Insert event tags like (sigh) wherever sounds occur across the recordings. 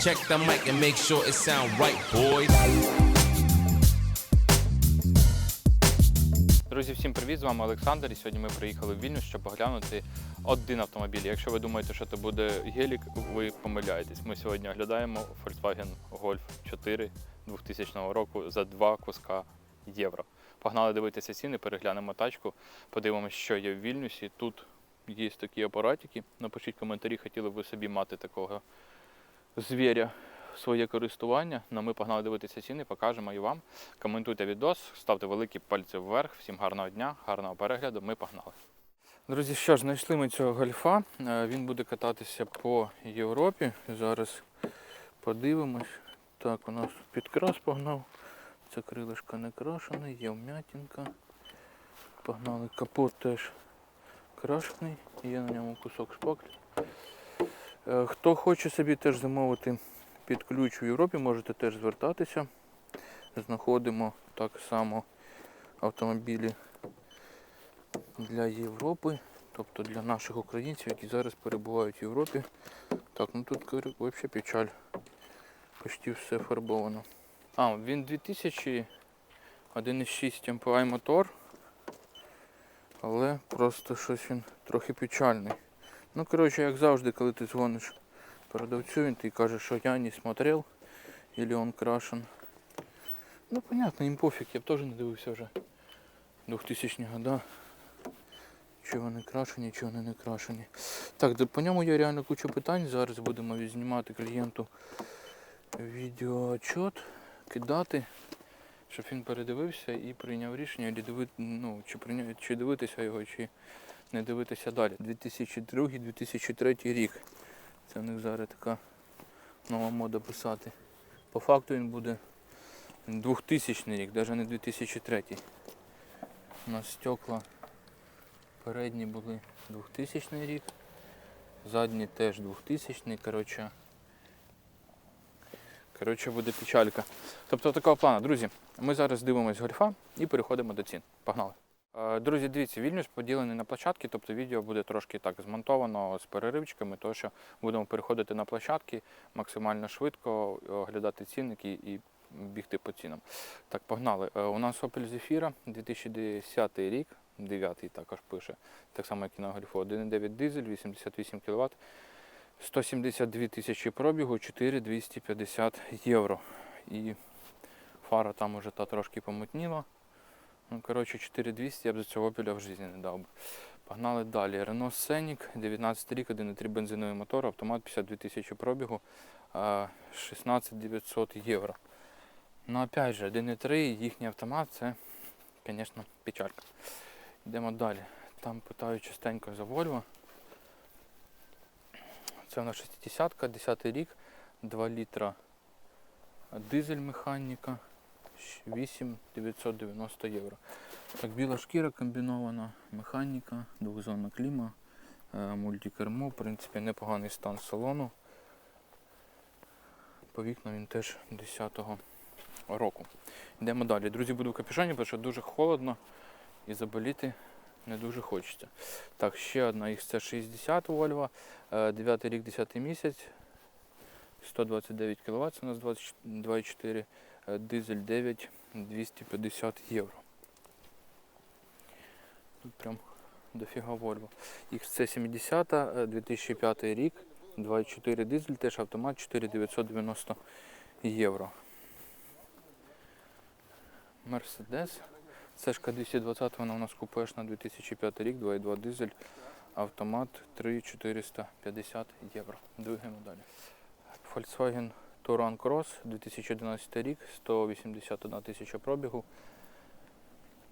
Check the mic and make sure it sound right, boys. Друзі, всім привіт! З вами Олександр. І сьогодні ми приїхали в Вільнюс, щоб оглянути один автомобіль. Якщо ви думаєте, що це буде гелік, ви помиляєтесь. Ми сьогодні оглядаємо Volkswagen Golf 4 2000 року за два куска євро. Погнали дивитися ціни, переглянемо тачку, подивимося, що є в Вільнюсі. Тут є такі апаратики. Напишіть коментарі, хотіли б ви собі мати такого звіря в своє користування. Ну, ми погнали дивитися ціни, покажемо і вам. Коментуйте відос, ставте великі пальці вверх. Всім гарного дня, гарного перегляду. Ми погнали. Друзі, що ж, знайшли ми цього гольфа. Е, Він буде кататися по Європі. Зараз подивимось. Так, у нас підкрас погнав. Це крилишко не крашене, є вмятинка. Погнали капот теж крашений, є на ньому кусок шпаклі. Е, Хто хоче собі теж замовити під ключ в Європі, можете теж звертатися. Знаходимо так само автомобілі для Європи, тобто для наших українців, які зараз перебувають в Європі. Так, ну тут взагалі печаль. Почти все фарбовано. А, він 2000 1,6 MPI мотор, але просто щось він трохи печальний. Ну, коротше, як завжди, коли ти дзвониш продавцю, він тобі каже, що я не смотрел, или он крашен. Ну, понятно, їм пофіг, я б теж не дивився вже 2000 года. Чи вони крашені, чи вони не крашені. Так, по ньому є реально куча питань. Зараз будемо відзнімати клієнту відеоотчет, кидати, щоб він передивився і прийняв рішення, ну, чи, прийня... чи дивитися його, чи не дивитися далі. 2002-2003 рік. Це в них зараз така нова мода писати. По факту він буде 2000 рік, навіть не 2003. У нас стекла передні були 2000 рік, задні теж 2000 коротше. Коротше, буде печалька. Тобто такого плану, друзі, ми зараз дивимось гольфа і переходимо до цін. Погнали. Е, Друзі, дивіться, Вільнюс поділений на площадки, тобто відео буде трошки так змонтовано з переривчиками, тому що будемо переходити на площадки максимально швидко, оглядати цінники і бігти по цінам. Так, погнали. Е, У нас Opel Zafira 2010 рік, 9 також пише, так само як і на гольфу. 1,9 дизель, 88 кВт, 172 тисячі пробігу, 4250 євро. І фара там уже та трошки помутніла. Ну, коротше, 4200 я б за цього опіля в житті не дав би. Погнали далі. Renault Scenic, 19 рік, 1,3 бензиновий мотор, автомат 52 тисячі пробігу, а, 16 900 євро. Ну, опять же, 1,3 їхній автомат це, звісно, печалька. Йдемо далі. Там питають частенько за Volvo. Це нас 60-ка, 10 рік, 2 літра дизель механіка. 8 990 євро. Так, біла шкіра комбінована, механіка, двохзонна кліма, е, мультикермо, в принципі, непоганий стан салону. По вікнам він теж 10-го року. Йдемо далі. Друзі, буду в капюшоні, тому що дуже холодно і заболіти не дуже хочеться. Так, ще одна XC60 Volvo, 9 рік, 10 місяць, 129 кВт, у нас 22,4 Е, Дизель 9 250 євро. Тут прям дофіга Volvo. XC70 е, 2005 рік, 2,4 дизель, теж автомат 4990 євро. Мерседес. Цешка 220 вона у нас купуєш на 2005 рік, 2,2 дизель, автомат 3,450 євро. Двигаємо далі. Volkswagen Touran Cross 2011 рік, 181 тисяча пробігу,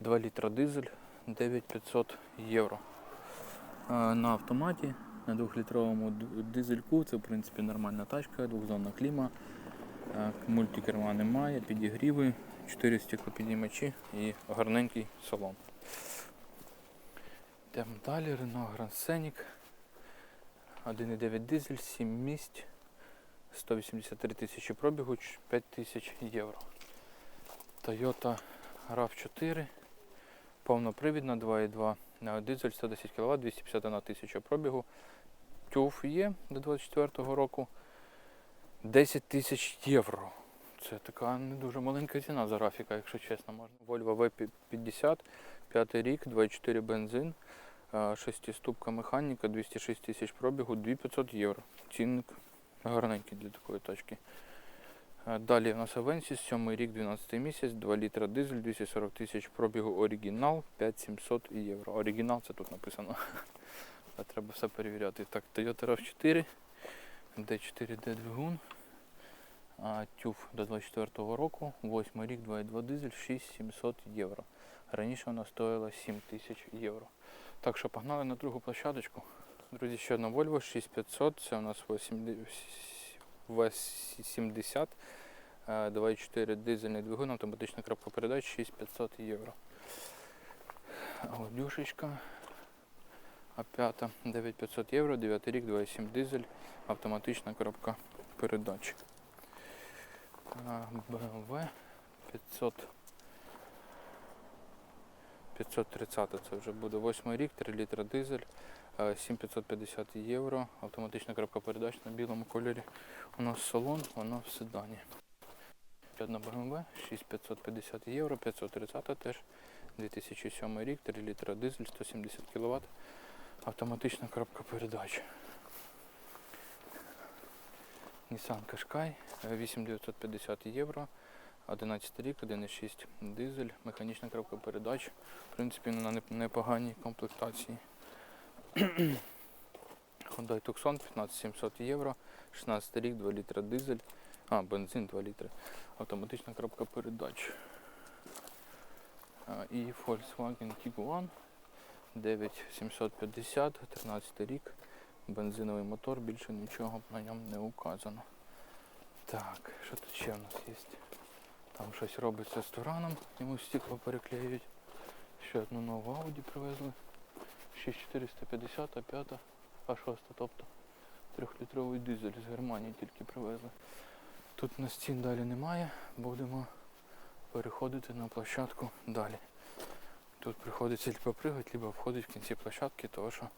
2 літра дизель, 9500 євро. Е, На автоматі, на 2-літровому дизельку, це в принципі нормальна тачка, двохзонна кліма, е, мультикерма немає, підігріви, 4 стеклопідіймачі і гарненький салон. Йдемо далі, Renault Grand Scenic, 1,9 дизель, 7 місць. 183 тисячі пробігу, 5 тисяч євро. Toyota RAV4, повнопривідна 2.2 на дизель 110 кВт, 251 тисяча пробігу. TÜV є до 24-го року. 10 тисяч євро. Це така не дуже маленька ціна за графіка, якщо чесно можна. Volvo V50, 5 рік, 2,4 бензин, е, шестиступка механіка, 206 тисяч пробігу, 2500 євро. Цінник гарненький для такої тачки. Е, Далі в нас Avensis, 7 рік, 12 місяць, 2 літра дизель, 240 тисяч пробігу оригінал, 5700 євро. Оригінал це тут написано. (laughs) Треба все перевіряти. Так, Toyota RAV4, D4D двигун, TÜV до 24 року, 8 рік, 2,2 дизель, 6700 євро. Раніше вона стоїла 7000 євро. Так що погнали на другу площадочку. Друзі, ще одна Volvo 6500, це у нас 80, 2,4 дизельний двигун, автоматична коробка передач 6500 євро. Аудюшечка. А п'ята 9500 євро, 9 рік, 2,7 дизель, автоматична коробка передач. BMW 500 530 це вже буде 8 рік, 3 літра дизель, 7550 євро, автоматична коробка передач на білому кольорі. У нас салон, воно в седані. Одна BMW 6550 євро, 530 теж, 2007 рік, 3 літра дизель, 170 кВт, автоматична коробка передач. Nissan Qashqai, е, 8950 євро, 11 рік, 1,6 дизель, механічна коробка передач. В принципі, на непоганій комплектації. (clears throat) Hyundai Tucson 15700 євро, 16 рік, 2 літра дизель, а, бензин 2 літри, автоматична коробка передач. А, І Volkswagen Tiguan 9750, 13 рік, бензиновий мотор, більше нічого на ньому не указано. Так, що тут ще в нас є? Там щось робить з рестораном, йому стекло переклеюють. Ще одну нову Audi привезли. 6450, а 5, а 6, тобто трьохлітровий дизель з Германії тільки привезли. Тут на стін далі немає, будемо переходити на площадку далі. Тут приходиться либо пригати, либо входить в кінці площадки, тому що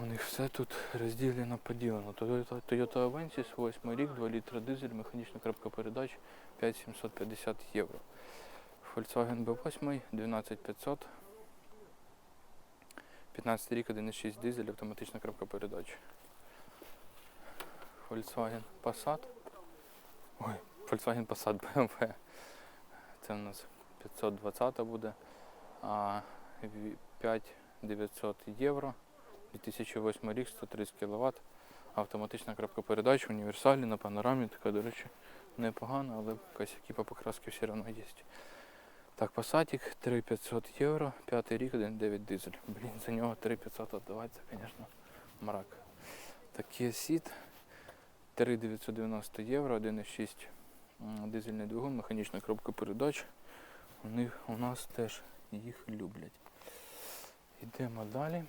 у них все тут розділено поділено. Toyota Avensis, 8 рік, 2 літра дизель, механічна коробка передач 5750 євро. Volkswagen B8 12500. 15 рік, 1,6 дизель, автоматична коробка передач. Volkswagen Passat. Ой, Volkswagen Passat BMW. Це у нас 520 буде. А 5900 євро. 2008 рік, 130 кВт. Автоматична коробка передач, універсальна на панорамі, така, до речі, непогана, але косяки по покрасці все одно є. Так, Passatик 3500 євро, 5 рік, 1.9 дизель. Блін, за нього 3500 віддавати, це, звісно, мрак. Такий сіт 3990 євро, 1.6 дизельний двигун, механічна коробка передач. У них у нас теж їх люблять. Йдемо далі.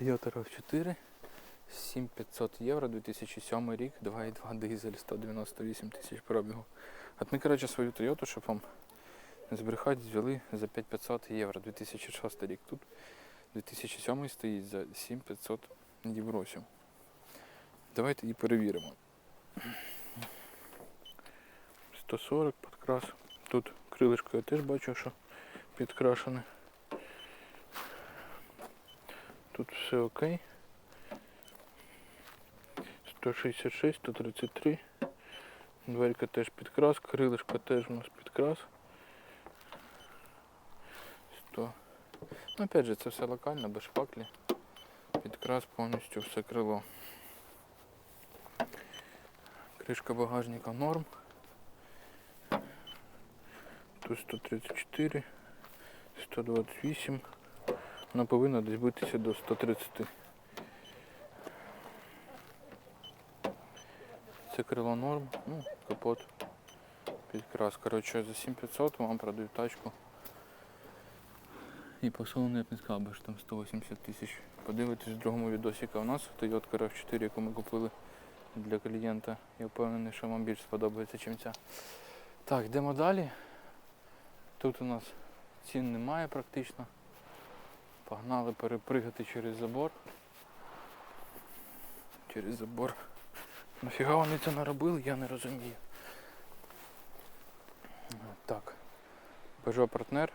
Toyota RAV4 7500 євро, 2007 рік, 2,2 дизель, 198 тисяч пробігу. От ми, коротше, свою Toyota, щоб вам не збрехати, взяли за 5500 євро, 2006 рік. Тут 2007 стоїть за 7500 євросів. Давайте її перевіримо. 140 підкрас. Тут крилишко я теж бачу, що підкрашене. Тут все окей. 166, 133. Дверка теж підкрас, крилишко теж у нас підкрас. 100. Ну, опять же, це все локально, без шпаклі. Підкрас повністю все крило. Кришка багажника норм. Тут 134, 128. Вона повинна десь битися до 130. Це крило норм, ну, капот, підкрас. Коротше, за 7500 вам продають тачку. І по я б не сказав би, що там 180 тисяч. Подивитись в другому відосіка у нас Toyota RAV4, яку ми купили для клієнта. Я впевнений, що вам більше сподобається, ніж ця. Так, йдемо далі. Тут у нас цін немає практично. Погнали перепригати через забор. через забор. Нафіга вони це наробили, я не розумію. Так. Peugeot Partner,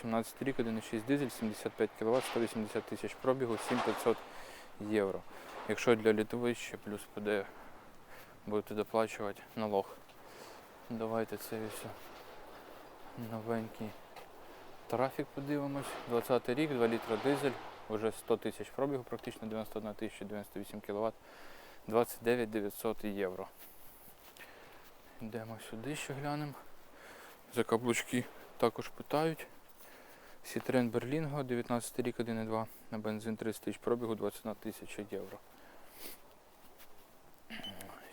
17 рік, 1,6 дизель, 75 кВт, 180 тисяч пробігу, 7500 євро. Якщо для літовища плюс ПД будете доплачувати налог. Давайте це все новенький трафік подивимось. 20 рік, 2 літра дизель, вже 100 тисяч пробігу, практично 91 тисяча 98 кВт, 29 900 євро. Йдемо сюди ще глянемо. За каблучки також питають. Citroen Berlingo, 19 рік, 1,2 на бензин 30 тисяч пробігу, 21 тисяча євро.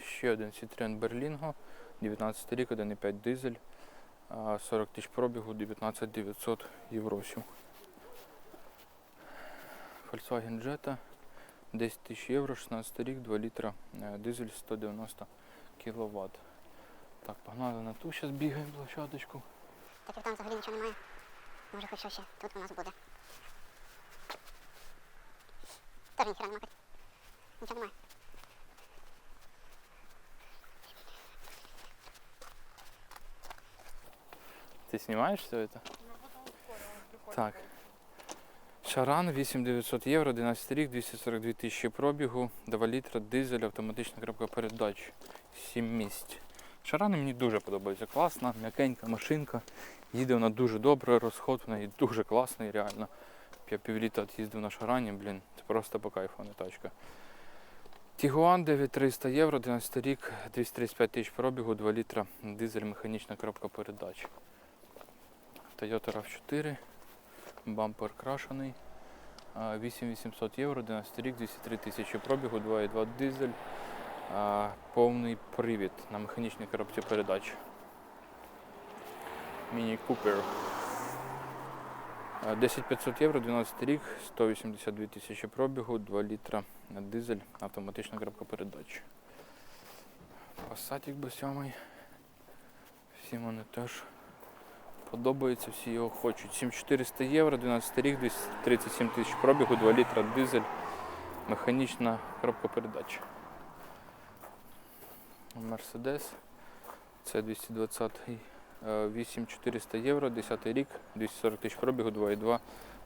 Ще один Citroen Berlingo, 19 рік, 1,5 дизель, 40 тисяч пробігу, 19 900 євросів. Volkswagen Jetta, 10 тисяч євро, 16 рік, 2 літра, е, дизель 190 кВт. Так, погнали на ту, зараз бігаємо площадочку. Так як там взагалі нічого немає. Може хоч що ще тут у нас буде. Теж ніхера нема. Кать. Нічого немає. Ти знімаєш все це? Так. Шаран 8900 євро, 11 рік, 242 тисячі пробігу, 2 літра, дизель, автоматична коробка передач, 7 місць. Шарани мені дуже подобаються. Класна, м'якенька машинка. Їде вона дуже добре, розход в неї дуже класний, реально. Я півліта їздив на шарані, блін, це просто по кайфу, не тачка. Тігуан 9300 євро, 11 рік, 235 тисяч пробігу, 2 літра, дизель, механічна коробка передач. Toyota RAV4, бампер крашений. 8800 євро, 11 рік, 203 тисячі пробігу, 2,2 дизель, повний привід на механічній коробці передач. Міні Купер. 10500 євро, 12 рік, 182 тисячі пробігу, 2 літра дизель, автоматична коробка передач. Пасатік B7. Всім вони теж подобаються, всі його хочуть. 7400 євро, 12 рік, 237 тисяч пробігу, 2 літра дизель, механічна коробка передач. Мерседес. Це 220 е, 8400 євро, 10 рік, 240 тисяч пробігу, 2,2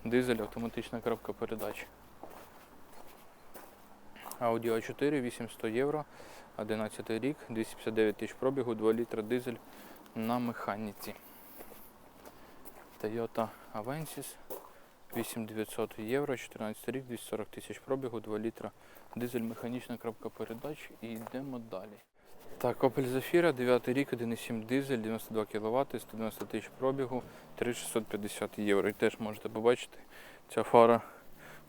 дизель, автоматична коробка передач. Audi A4 800 євро, 11 рік, 259 тисяч пробігу, 2 літра дизель на механіці. Toyota Avensis 8900 євро, 14 рік, 240 тисяч пробігу, 2 літра дизель, механічна коробка передач і йдемо далі. Так, Opel Zafira, 9 рік, 1,7 дизель, 92 кВт, 190 тисяч пробігу, 3650 євро. І теж можете побачити, ця фара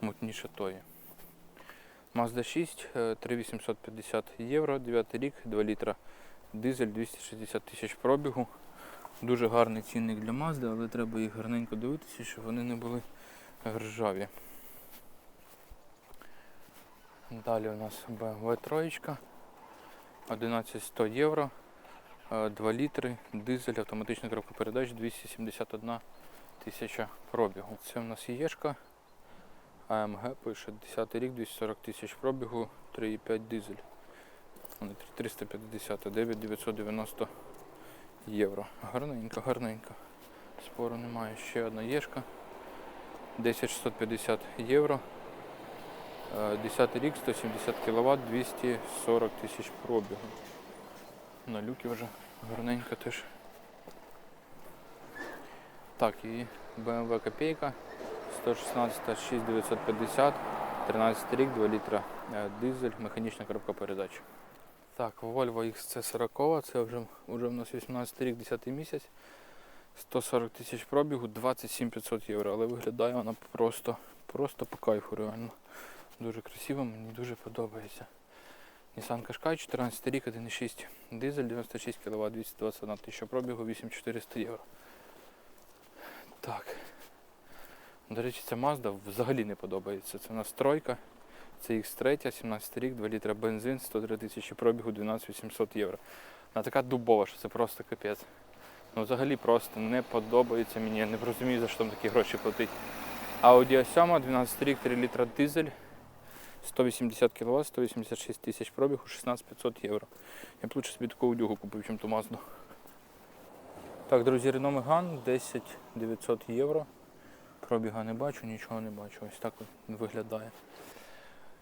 мутніша тої. Mazda 6, е, 3850 євро, 9 рік, 2 літра дизель, 260 тисяч пробігу. Дуже гарний цінник для Mazda, але треба їх гарненько дивитися, щоб вони не були ржаві. Далі у нас BMW 3, 11100 євро, е, 2 літри, дизель, автоматична коробка передач, 271 тисяча пробігу. Це у нас єшка. АМГ пише 10 рік, 240 тисяч пробігу, 3,5 дизель. Вони 350, 9990 євро. Гарненько, гарненько. Спору немає. Ще одна єшка. 10650 євро. Е, 10 рік, 170 кВт, 240 тисяч пробігу. На люки вже гарненько теж. Так, і BMW копейка 116 6950, 13 рік, 2 літра е, дизель, механічна коробка передач. Так, Volvo XC40, це вже, вже в нас 18 рік, 10 місяць. 140 тисяч пробігу, 27 500 євро, але виглядає вона просто, просто по кайфу реально. Дуже красиво, мені дуже подобається. Nissan Qashqai, 14 рік, 1,6 дизель, 96 кВт, 221 тисяча пробігу, 8400 євро. Так. До речі, ця Mazda взагалі не подобається. Це у нас тройка. Це X3, 17 рік, 2 літра бензин, 103 тисячі пробігу, 12 800 євро. Вона така дубова, що це просто капець. Ну взагалі просто не подобається мені, я не розумію, за що там такі гроші платить. Audi A7, 12 рік, 3 літра дизель, 180 кВт, 186 тисяч пробігу, 16500 євро. Я б лучше собі таку удюгу купив, чим ту Мазду. Так, друзі, Renault Megane 10 900 євро. Пробіга не бачу, нічого не бачу. Ось так виглядає.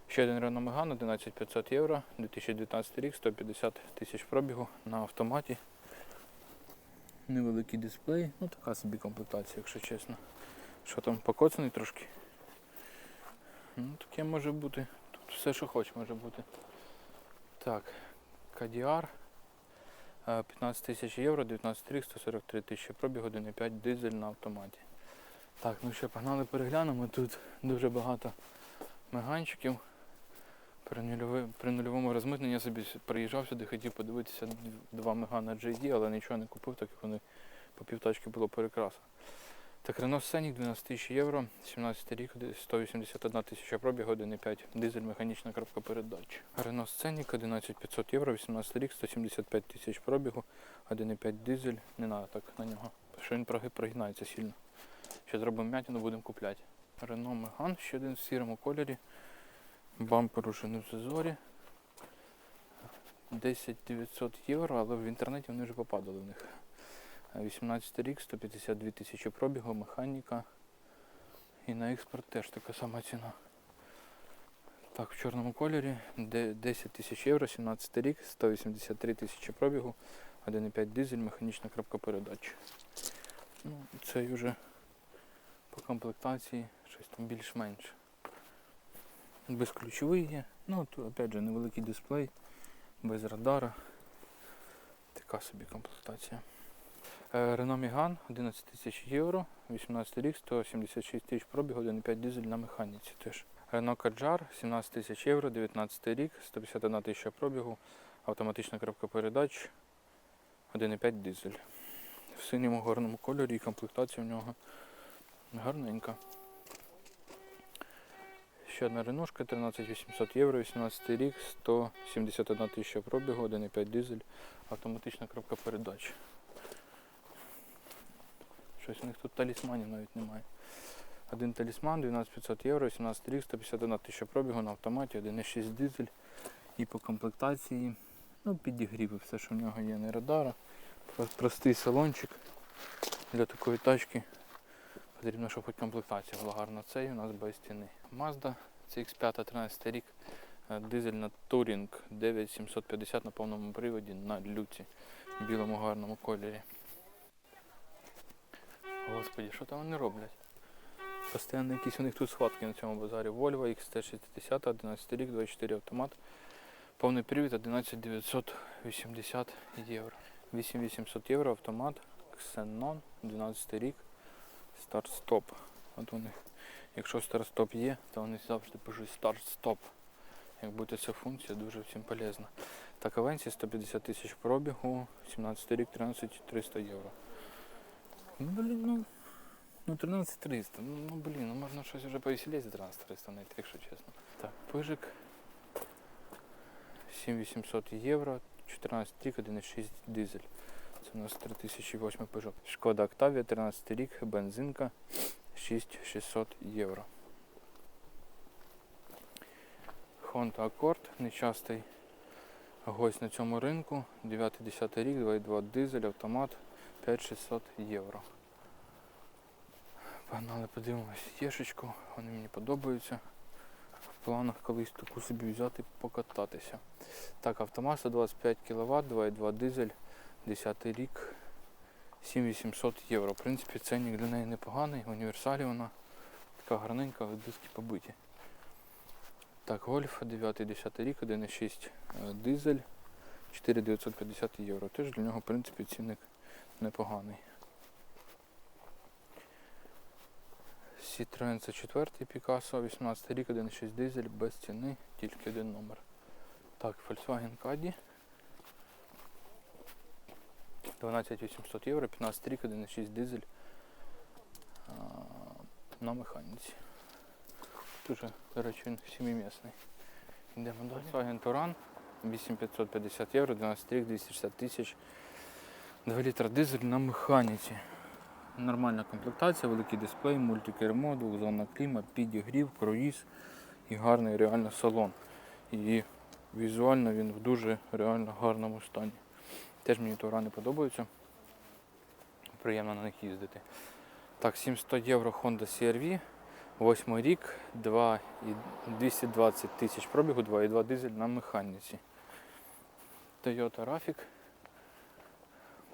Ще один Renault Megane 11500 євро, 2019 рік, 150 тисяч пробігу на автоматі. Невеликий дисплей, ну така собі комплектація, якщо чесно. Що там, покоцаний трошки? Ну, таке може бути. Тут все, що хоче, може бути. Так, е, 15 тисяч євро, 19 рік, 143 тисячі пробіг, 1,5 дизель на автоматі. Так, ну що, погнали переглянемо. Тут дуже багато меганчиків. При, нульови- при нульовому розмитненні я собі приїжджав сюди, хотів подивитися д- два мегана JD, але нічого не купив, так як вони по півтачки було перекраса. Так, Renault Scenic 12 тисяч євро, 17 рік, 181 тисяча пробіг, 1,5 дизель, механічна коробка передач. Renault Scenic 11500 євро, 18 рік, 175 тисяч пробігу, 1,5 дизель, не треба так на нього, що він проги- прогинається сильно. Ще зробимо м'ятину, будемо купляти. Renault Megane, ще один в сірому кольорі. Бампер уже не в зазорі. 10 900 євро, але в інтернеті вони вже попадали в них. 18 рік, 152 тисячі пробігу, механіка. І на експорт теж така сама ціна. Так, в чорному кольорі 10 тисяч євро, 17 рік, 183 тисячі пробігу, 1,5 дизель, механічна крапка передач. Ну, це вже по комплектації щось там більш-менш. Безключовий є. Ну, тут опять же невеликий дисплей, без радара. Така собі комплектація. Е, Renault Megane 11 тисяч євро, 18 рік, 176 тисяч пробігу, 1,5 дизель на механіці теж. Renault Kadjar 17 тисяч євро, 19 рік, 151 тисяча пробігу, автоматична коробка передач, 1,5 дизель. В синьому горному кольорі і комплектація в нього гарненька. Ще одна ренушка, 13 800 євро, 18 рік, 171 тисяча пробігу, 1,5 дизель, автоматична коробка передач. Щось у них тут талісманів навіть немає. Один талісман, 12 500 євро, 18 рік, 151 тисяча пробігу на автоматі, 1,6 дизель. І по комплектації, ну, підігріви, все, що в нього є, не радара. Простий салончик для такої тачки. Потрібно, щоб хоч комплектація була гарна. Цей у нас без стіни. Mazda CX5 13 рік. е, Дизельна Touring 9750 на повному приводі на люці в білому гарному кольорі. Господі, що там вони роблять? Постійно якісь у них тут схватки на цьому базарі. Volvo XT60, 11 рік, 24 автомат. Повний привід 11980 євро. 8800 євро автомат. Xenon, 12 рік. Старт-стоп. От у них. Якщо старт-стоп є, то вони завжди пишуть старт-стоп. Як буде ця функція, дуже всім полезна. Так, Авенсі 150 тисяч пробігу, 17 рік, 13 300 євро. Ну, блін, ну, ну 13 300. Ну, ну блін, ну можна щось вже повеселіше за 13 300 знайти, якщо чесно. Так, пижик 7800 євро, 14 рік, 1,6 дизель. Це у нас 3008 пижок. Шкода Октавія, 13 рік, бензинка 6600 євро. Honda Accord, нечастий гость на цьому ринку. 9-10 рік, 2,2 дизель, автомат 5600 євро. Погнали, подивимось єшечку, вони мені подобаються. В планах колись таку собі взяти покататися. Так, автомат 125 кВт, 2,2 дизель, 10 рік, 7800 євро. В принципі, ценник для неї непоганий, в універсалі вона така гарненька, диски побиті. Так, Гольф 9-10 рік, 1,6 е, дизель, 4950 євро. Теж для нього, в принципі, цінник непоганий. Citroen це 4 Picasso, 18 рік, 1,6 дизель, без ціни, тільки один номер. Так, Volkswagen Caddy. 12800 євро, 15 рік, 1,6 дизель а, на механіці. Дуже, до речі, він. Йдемо далі. Volkswagen Touran, 8550 євро, 12 рік, 260 тисяч. 2 літра дизель на механіці. Нормальна комплектація, великий дисплей, мультикермо, двохзонна кліма, підігрів, круїз і гарний реально салон. І візуально він в дуже реально гарному стані. Теж мені турани подобаються. Приємно на них їздити. Так, 700 євро Honda CR-V, 8 рік, 2 220 тисяч пробігу, 2,2 дизель на механіці. Toyota Rafik.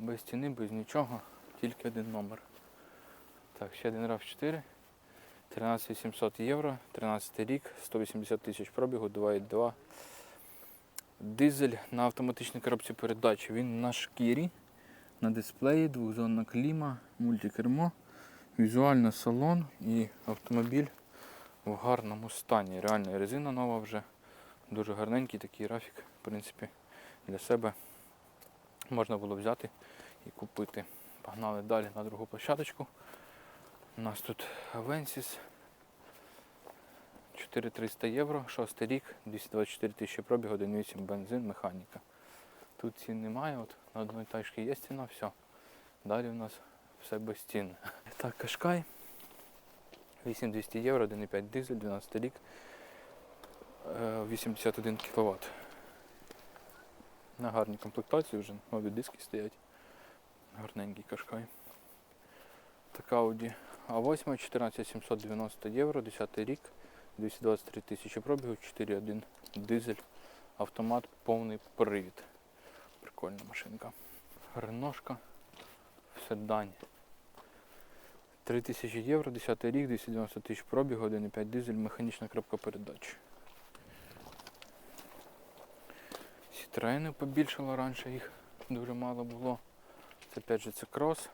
Без стіни, без нічого, тільки один номер. Так, ще один RAV4. 13800 євро, 13 рік, 180 тисяч пробігу, 2,2. Дизель на автоматичній коробці передач. Він на шкірі, на дисплеї, двохзонна кліма, мультикермо, візуально салон і автомобіль в гарному стані. Реально резина нова вже. Дуже гарненький такий рафік, в принципі, для себе можна було взяти і купити. Погнали далі на другу площадочку. У нас тут Avensis 4300 євро, 6 рік, 224 тисячі пробіг, 1,8 бензин, механіка. Тут цін немає, от на одній тачці є ціна, все. Далі у нас все без цін. (laughs) Так, Кашкай. 8200 євро, 1,5 дизель, 12 рік, е, 81 кВт. На гарній комплектації вже нові диски стоять. Гарненький кашкай. Така Audi А8 14790 євро, 10 рік, 223 тисячі пробігу, 4.1 дизель, автомат, повний привід. Прикольна машинка. Реношка в седані. 3000 євро, 10 рік, 290 тисяч пробігу, 1,5 дизель, механічна коробка передач. Сітроени побільшало раніше, їх дуже мало було. Це опять же це крос.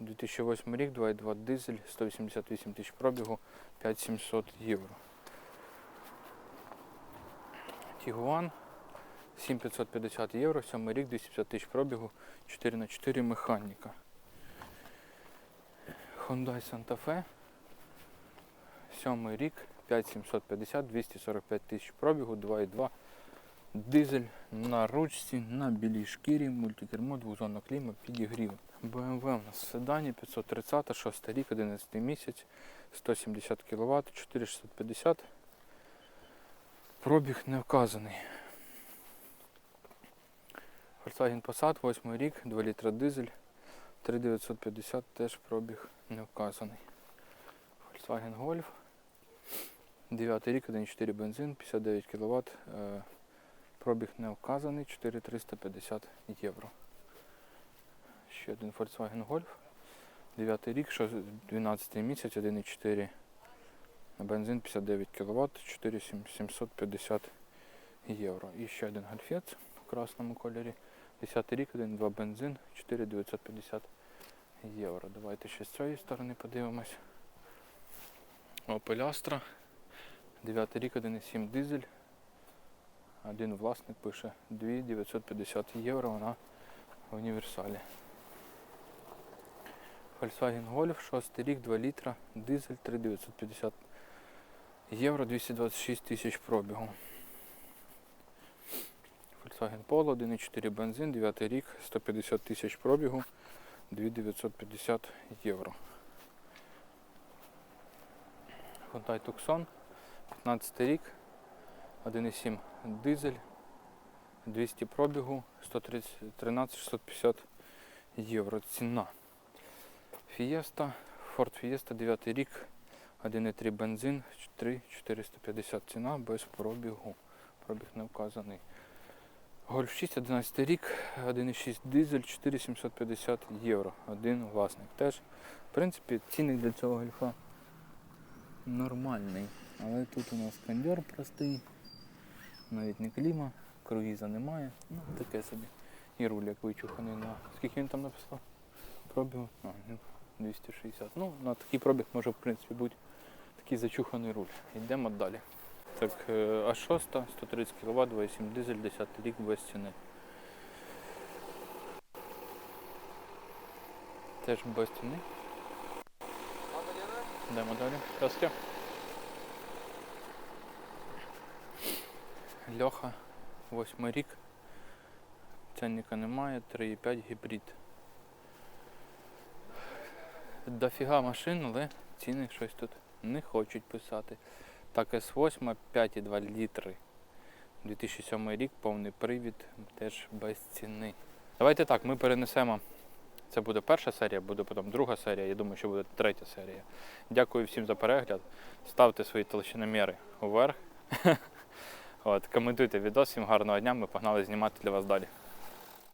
А, 2008 рік, 2,2 дизель, 188 тисяч пробігу, 5700 євро. Тігуан 7550 євро, 7 рік, 250 тисяч пробігу, 4х4 механіка. Hyundai Santa Fe. 7 рік, 5750, 245 тисяч пробігу, 2,2 дизель на ручці, на білій шкірі, мультикермо, двозонна кліма, підігрів. BMW у нас седані 530, 6 рік, 11 місяць, 170 кВт, 4650. Пробіг не вказаний. Volkswagen Passat, 8 рік, 2 літра дизель, 3950 теж пробіг не вказаний. Volkswagen Golf, 9 рік, 1,4 бензин, 59 кВт, пробіг не вказаний, 4350 євро. Ще один Volkswagen Golf, 9 рік, що 12 місяць, 1,4 бензин, 59 кВт, 4750 євро. І ще один гольфець в красному кольорі. 10 рік, 1,2 бензин, 4950 євро. Давайте ще з цієї сторони подивимось. Opel Astra. 9 рік, 1,7 дизель. Один власник пише 2950 євро, вона в універсалі. Volkswagen Golf, 6 рік, 2 літра, дизель 3950 євро, 226 тисяч пробігу. Volkswagen Polo, 1,4 бензин, 9 рік, 150 тисяч пробігу, 2950 євро. Hyundai Tucson, 15 рік, 1,7 дизель, 200 пробігу, 113 650 євро ціна. Fiesta, Ford Fiesta, 9 рік, 1,3 бензин, 3 450 ціна без пробігу. Пробіг не вказаний. Golf 6, 11 рік, 1,6 дизель, 4750 євро. Один власник. Теж, в принципі, ціни для цього гольфа нормальний. Але тут у нас кондьор простий, навіть не кліма, круїза немає. Ну, таке собі. І руль як вичуханий на. Скільки він там написав? Пробіг? А, ну, 260. Ну, на такий пробіг може в принципі бути такий зачуханий руль. Йдемо далі. Так, е, А6, 130 кВт, 2,7 дизель, 10 рік без ціни. Теж без ціни. Йдемо далі. Таски. Льоха, 8 рік. Цінника немає, 3,5 гібрид. Дофіга машин, але ціни щось тут не хочуть писати. Так, С8 5,2 літри. 2007 рік, повний привід, теж без ціни. Давайте так, ми перенесемо. Це буде перша серія, буде потім друга серія. Я думаю, що буде третя серія. Дякую всім за перегляд. Ставте свої толщиноміри уверх. (laughs) От, коментуйте відео. Всім гарного дня. Ми погнали знімати для вас далі.